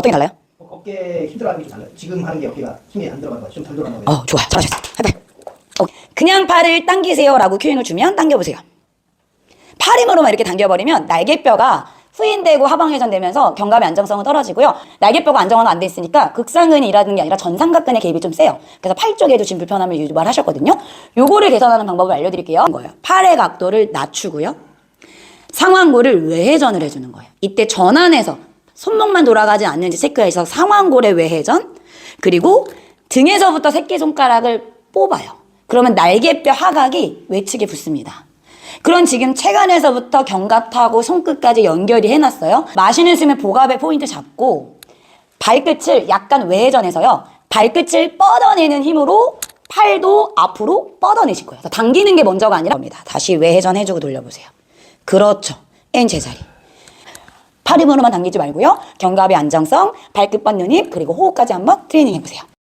어떻게 달라요? 어깨 힘들어하는 게 좀 달라요. 지금 하는 게 어깨가 힘이 안 들어가는 거예요. 좀덜 들어가는 거예요. 어, 좋아. 잘하셨어. 하이파이브. 어, 그냥 팔을 당기세요라고 큐잉을 주면 당겨보세요. 팔 힘으로만 이렇게 당겨버리면 날개뼈가 후인되고 하방회전되면서 견갑의 안정성은 떨어지고요. 날개뼈가 안정화가 안 돼 있으니까 극상근이 일하는 게 아니라 전삼각근의 개입이 좀 세요. 그래서 팔 쪽에도 지금 불편함을 유발하셨거든요. 요거를 개선하는 방법을 알려드릴게요. 거예요. 팔의 각도를 낮추고요. 상완골을 외회전을 해주는 거예요. 이때 전환해서 손목만 돌아가지 않는지 체크해서 상완골의 외회전 그리고 등에서부터 새끼손가락을 뽑아요. 그러면 날개뼈 하각이 외측에 붙습니다. 그런 지금 체간에서부터 견갑하고 손끝까지 연결이 해놨어요. 마시는 숨에 복압의 포인트 잡고 발끝을 약간 외회전해서요. 발끝을 뻗어내는 힘으로 팔도 앞으로 뻗어내실 거예요. 당기는 게 먼저가 아니라 겁니다. 다시 외회전 해주고 돌려보세요. 그렇죠. N 제자리. 팔 힘으로만 당기지 말고요. 견갑의 안정성, 발끝 뻗는 힘, 그리고 호흡까지 한번 트레이닝 해보세요.